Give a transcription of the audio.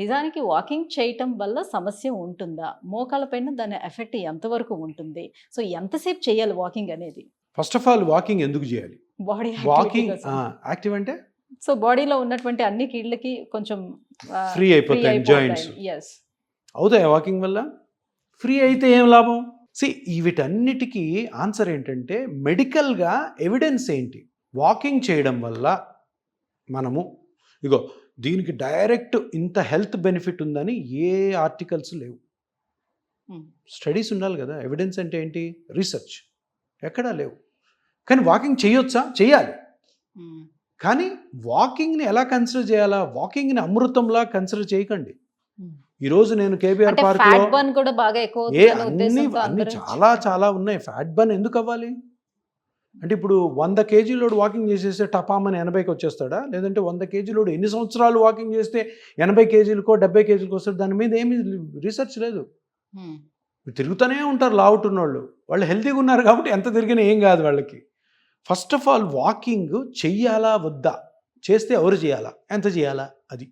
నిజానికి వాకింగ్ చేయటం వల్ల సమస్య ఉంటుందా? మోకాళ్ళ పైన దాని ఎఫెక్ట్ ఎంతవరకు ఉంటుంది? సో ఎంతసేపు చేయాలి వాకింగ్ అనేది? ఫస్ట్ ఆఫ్ ఆల్ వాకింగ్ ఎందుకు చేయాలి? బాడీ వాకింగ్ యాక్టివ్ అంటే? సో బాడీలో ఉన్నటువంటి అన్ని కీళ్ళకి కొంచెం ఫ్రీ అయిపోతాయి జాయింట్స్. ఎస్ అవుతాయి వాకింగ్ వల్ల? ఫ్రీ అయితే ఏం లాభం? సి వీటన్నిటికీ ఆన్సర్ ఏంటంటే మెడికల్గా ఎవిడెన్స్ ఏంటి? వాకింగ్ చేయడం వల్ల మనము ఇగో దీనికి డైరెక్ట్ ఇంత హెల్త్ బెనిఫిట్ ఉందని ఏ ఆర్టికల్స్ లేవు. Hmm. స్టడీస్ ఉండాలి కదా. ఎవిడెన్స్ అంటే ఏంటి? రీసెర్చ్. ఎక్కడా లేవు. కానీ వాకింగ్ చేయొచ్చా? చేయాలి. కానీ వాకింగ్ని ఎలా కన్సిడర్ చేయాలా? వాకింగ్ని అమృతంలా కన్సిడర్ చేయకండి. నేను కేబీఆర్ ఫ్యాట్ బర్న్ కూడా బాగా ఎక్కువ ఏ అవుతుందనే అన్ని అన్ని చాలా చాలా ఉన్నాయి. ఫ్యాట్ బర్న్ ఎందుకు అవ్వాలి? అంటే ఇప్పుడు వంద కేజీలోడు వాకింగ్ చేసేస్తే టపామని ఎనభైకి వచ్చేస్తాడా? లేదంటే వంద కేజీలోడు ఎన్ని సంవత్సరాలు వాకింగ్ చేస్తే ఎనభై కేజీలకో డెబ్బై కేజీలకో వస్తాడు? దాని మీద ఏమీ రీసెర్చ్ లేదు. తిరుగుతూనే ఉంటారు లావుటున్న వాళ్ళు వాళ్ళు హెల్తీగా ఉన్నారు కాబట్టి ఎంత తిరిగినా ఏం కాదు వాళ్ళకి. ఫస్ట్ ఆఫ్ ఆల్ వాకింగ్ చెయ్యాలా వద్దా? చేస్తే ఎవరు చేయాలా? ఎంత చేయాలా? అది.